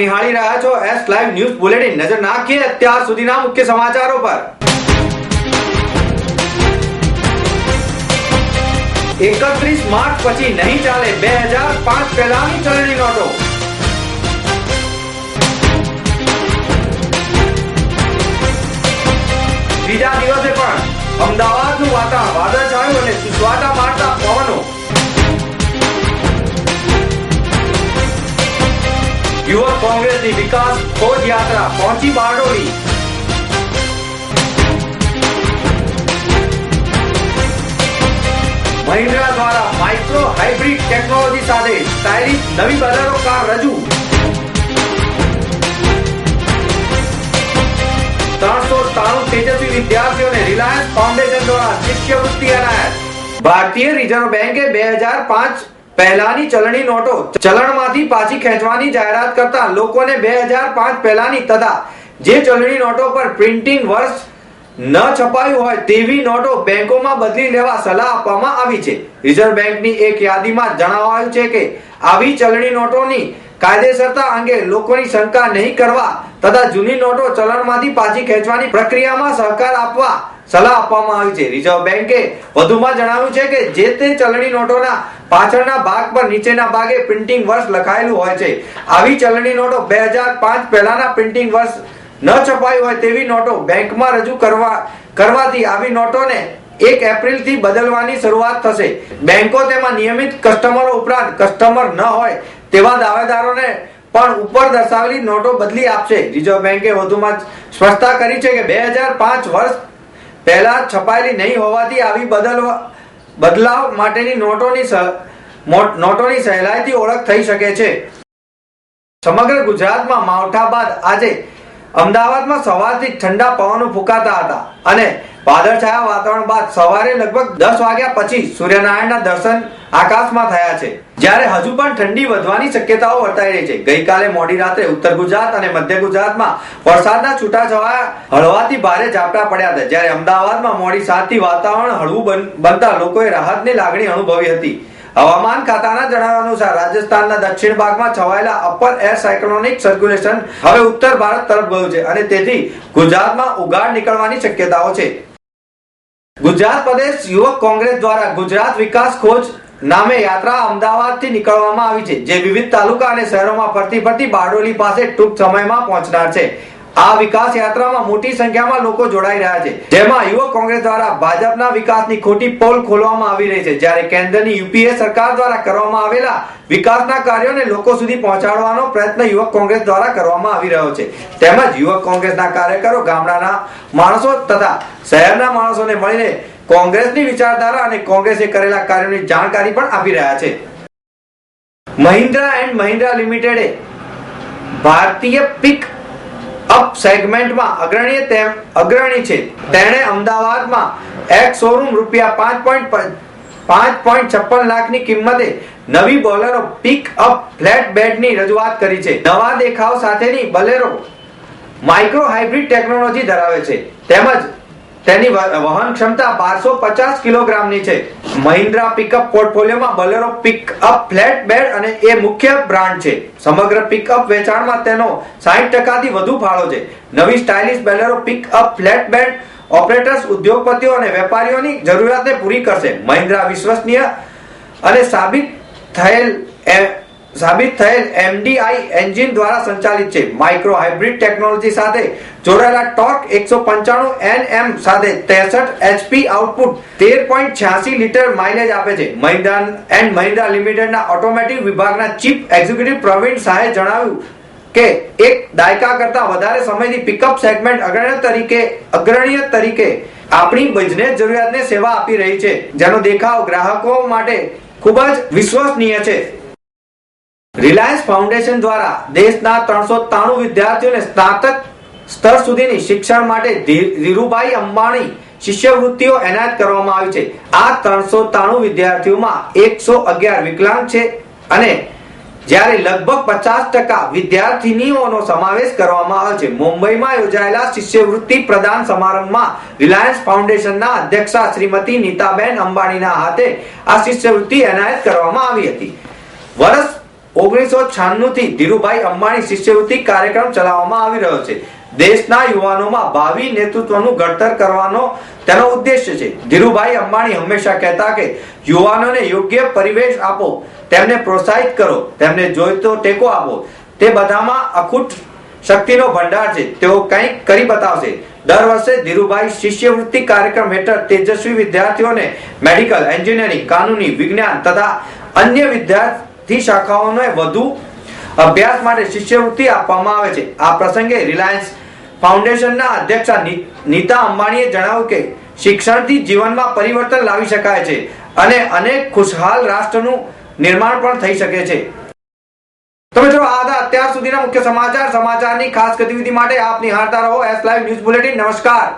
નિહાળી રહ્યા છો એસ લાઈવ ન્યૂઝ બુલેટિન નજર નાખીએ અત્યાર સુધીના મુખ્ય સમાચારો પર. એકત્રીસ માર્ચ પછી નહીં ચાલે, બે હજાર પાંચ પહેલાની ચલણી નોટો. બીજા દિવસે પણ અમદાવાદનું વાતાવરણ વાદળછાયું અને સુસવાટા મારતા પવનો. યુવક કોંગ્રેસની વિકાસ ખોજ યાત્રા પહોંચી બારડોલી. મહિન્દ્રા દ્વારા માઇક્રો હાઇબ્રિડ ટેકનોલોજી સાથે સ્ટાઇલિશ નવી બજારો કાર રજૂ. ત્રણસો ત્રાણું તેજસ્વી વિદ્યાર્થીઓને રિલાયન્સ ફાઉન્ડેશન દ્વારા શિષ્યવૃત્તિ એનાયત. ભારતીય રિઝર્વ બેંકે બે હજાર પાંચ પહેલાની ચલણી નોટો ચલણમાંથી પાછી ખેંચવાની જાહેરાત કરતા લોકોને બે હજાર પાંચ પહેલાની તથા જે ચલણી નોટો પર પ્રિન્ટિંગ વર્ષ ન છપાયું હોય તેવી નોટો બેંકોમાં બદલી લેવા સલાહ આપવામાં આવી છે. રિઝર્વ બેંકની એક યાદીમાં જણાવાયું છે કે આવી ચલણી નોટોની કાયદેસરતા અંગે લોકોની શંકા નહીં કરવા તથા જૂની નોટો ચલણમાંથી પાછી ખેંચવાની પ્રક્રિયામાં સહકાર આપવા સલાહ આપવામાં આવી છે. રિઝર્વ બેંકે વધુમાં જણાવ્યું છે કે જે તે ચલણી નોટોના પાછળના ભાગ પર નીચેના ભાગે પ્રિન્ટિંગ વર્ષ લખાયેલું હોય છે. આવી ચલણી નોટો બે હજાર પાંચ પહેલાના પ્રિન્ટિંગ વર્ષ ન છપાઈ હોય તેવી નોટો બેંકમાં રજૂ કરવા, કરવાથી આવી નોટોને એક એપ્રિલથી બદલવાની શરૂઆત થશે. બેંકો તેમાં નિયમિત કસ્ટમરો ઉપરાંત કસ્ટમર ન હોય તેવા દાવેદારોને પણ ઉપર દર્શાવેલી નોટો બદલી આપશે. રિઝર્વ બેંકે વધુમાં સ્પષ્ટતા કરી છે કે બે હજાર પાંચ વર્ષ પહેલા છપાયેલી નહીં હોવાથી આવી બદલવા, બદલાવ માટેની નોટોની નોટોની સહેલાઈથી ઓળખ થઈ શકે છે. સમગ્ર ગુજરાતમાં માવઠા બાદ આજે અમદાવાદમાં સવારથી ઠંડા પવનો ફૂંકાતા હતા અને વાદળછાયા વાતાવરણ બાદ સવારે લગભગ દસ વાગ્યા પછી સૂર્યનારાયણના દર્શન આકાશમાં થયા છે. જ્યારે હજુ પણ ઠંડી વધવાની શક્યતાઓ વર્તાઈ રહી છે. ગઈકાલે મોડી રાત્રે ઉત્તર ગુજરાત અને મધ્ય ગુજરાતમાં વરસાદના છૂટાછવાયા હળવાથી ભારે ઝાપટા પડ્યા હતા. જ્યારે અમદાવાદમાં મોડી સાંજથી વાતાવરણ હળવું બન- બનતા લોકોએ રાહતની લાગણી અનુભવી હતી. હવામાન ખાતાના જણાવ્યા અનુસાર રાજસ્થાનના દક્ષિણ ભાગમાં છવાયેલા અપર એર સાયક્લોનિક સર્ક્યુલેશન હવે ઉત્તર ભારત તરફ ગયું છે અને તેથી ગુજરાતમાં ઉગાડ નીકળવાની શક્યતાઓ છે. ગુજરાત પ્રદેશ યુવક કોંગ્રેસ દ્વારા ગુજરાત વિકાસ ખોજ નામે યાત્રા અમદાવાદથી નીકળવામાં આવી છે, જે વિવિધ તાલુકા અને શહેરોમાં ફરતી ફરતી બારડોલી પાસે ટૂંક સમયમાં પહોંચનાર છે. આ વિકાસ યાત્રામાં મોટી સંખ્યામાં લોકો જોડાઈ રહ્યા છે. જેમાં યુવક કોંગ્રેસ દ્વારા ભાજપના વિકાસની ખોટી પોલ ખોલવામાં આવી રહી છે. જ્યારે કેન્દ્રની યુપીએ સરકાર દ્વારા કરવામાં આવેલા વિકાસના કાર્યોને લોકો સુધી પહોંચાડવાનો પ્રયત્ન યુવક કોંગ્રેસ દ્વારા કરવામાં આવી રહ્યો છે. તેમજ યુવક કોંગ્રેસના કાર્યકરો ગામડાના માણસો તથા શહેરના માણસોને મળીને કોંગ્રેસની વિચારધારા અને કોંગ્રેસે કરેલા કાર્યોની જાણકારી પણ આપી રહ્યા છે. મહિન્દ્રા એન્ડ મહિન્દ્રા લિમિટેડે ભારતીય પિક અપ સેગમેન્ટમાં અગ્રણી તેમ અગ્રણી છે. તેણે અમદાવાદમાં એક શોરૂમ રૂપિયા પાંચ પોઈન્ટ પાંચ પોઈન્ટ છપ્પન લાખની કિંમતે નવી બોલેરો પિક અપ ફ્લેટ બેડની રજૂઆત કરી છે. નવા દેખાવ સાથેની બલેરો માઇક્રો હાઇબ્રિડ ટેકનોલોજી ધરાવે છે. તેમજ તેની વહન ક્ષમતા બારસો પચાસ કિલોગ્રામની છે. મહિન્દ્રા પિકઅપ પોર્ટફોલિયોમાં બલેરો પિકઅપ ફ્લેટ બેડ અને એ મુખ્ય બ્રાન્ડ છે. સમગ્ર પિકઅપ વેચાણમાં તેનો સાઠ ટકાથી વધુ ફાળો છે. નવી stylish Bolero pickup flat bed operators ઉદ્યોગપતિઓ અને વેપારીઓની જરૂરિયાતને પૂરી કરશે. મહિન્દ્રા વિશ્વસનીય અને સાબિત થયેલ સાબિત થયેલ એમડીઆઈ એન્જિન દ્વારા સંચાલિત છે. માઇક્રો હાઇબ્રિડ ટેકનોલોજી સાથે જોડાયેલા ટોર્ક એકસો પંચાણું એનએમ સાથે ત્રેસઠ એચપી આઉટપુટ તેર પોઈન્ટ છ્યાસી લીટર માઇલેજ આપે છે. મહિન્દ્રા એન્ડ મહિન્દ્રા લિમિટેડના ઓટોમેટિક વિભાગના ચીફ એક્ઝિક્યુટિવ પ્રવીણ શાહે જણાવ્યું કે, એક દાયકા કરતા વધારે સમયથી પિકઅપ સેગમેન્ટ અગ્રણ્ય તરીકે, અગ્રણીય તરીકે આપણી બિઝનેસ જરૂરિયાતને સેવા આપી રહી છે. જેનો દેખાવ ગ્રાહકો માટે ખૂબ જ વિશ્વસનીય છે. રિલાયન્સ ફાઉન્ડેશન દ્વારા દેશના ત્રણસો ત્રાણું વિદ્યાર્થીઓને સ્નાતક સ્તર સુધીની શિક્ષણ માટે ધીરુભાઈ અંબાણી શિષ્યવૃત્તિઓ એનાયત કરવામાં આવી છે. આ ત્રણસો ત્રાણું વિદ્યાર્થીઓમાં એકસો અગિયાર વિકલાંગ છે અને જ્યારે લગભગ પચાસ ટકા વિદ્યાર્થીનીઓનો સમાવેશ કરવામાં આવે છે. મુંબઈમાં યોજાયેલા શિષ્યવૃત્તિ પ્રદાન સમારંભમાં રિલાયન્સ ફાઉન્ડેશનના અધ્યક્ષા શ્રીમતી નીતાબેન અંબાણીના હાથે આ શિષ્યવૃત્તિ એનાયત કરવામાં આવી હતી. વર્ષ ઓગણીસો છાન્નું થી ધીરુભાઈ અંબાણી શિષ્યવૃત્તિ કાર્યક્રમ ચલાવવામાં આવી રહ્યો છે. દેશના યુવાનોમાં ભાવિ નેતૃત્વનું ઘડતર કરવાનો તેનો ઉદ્દેશ્ય છે. ધીરુભાઈ અંબાણી હંમેશા કહેતા કે, યુવાનોને યોગ્ય પરિવેશ આપો, તેમને પ્રોત્સાહિત કરો, તેમને જોઈતો ટેકો આપો. તે બધામાં અખૂટ શક્તિનો ભંડાર છે. તેઓ કંઈક કરી બતાવશે. દર વર્ષે ધીરુભાઈ શિષ્યવૃત્તિ કાર્યક્રમ હેઠળ તેજસ્વી વિદ્યાર્થીઓને મેડિકલ, એન્જિનિયરિંગ, કાનૂની, વિજ્ઞાન તથા અન્ય વિદ્યાર્થી શાખાઓને વધુ અભ્યાસ માટે શિષ્યવૃત્તિ આપવામાં આવે છે. આ પ્રસંગે રિલાયન્સ ફાઉન્ડેશનના અધ્યક્ષા નીતા અંબાણીએ જણાવ્યું કે શિક્ષણથી જીવનમાં પરિવર્તન લાવી શકાય છે અને અનેક ખુશહાલ રાષ્ટ્રનું નિર્માણ પણ થઈ શકે છે. તો મિત્રો આ હતા, અત્યાર સુધીના મુખ્ય સમાચાર, સમાચારની ખાસ ગતિવિધિ માટે આપ નિહાળતા રહો. એસ લાઈવ ન્યૂઝ બુલેટિન નમસ્કાર.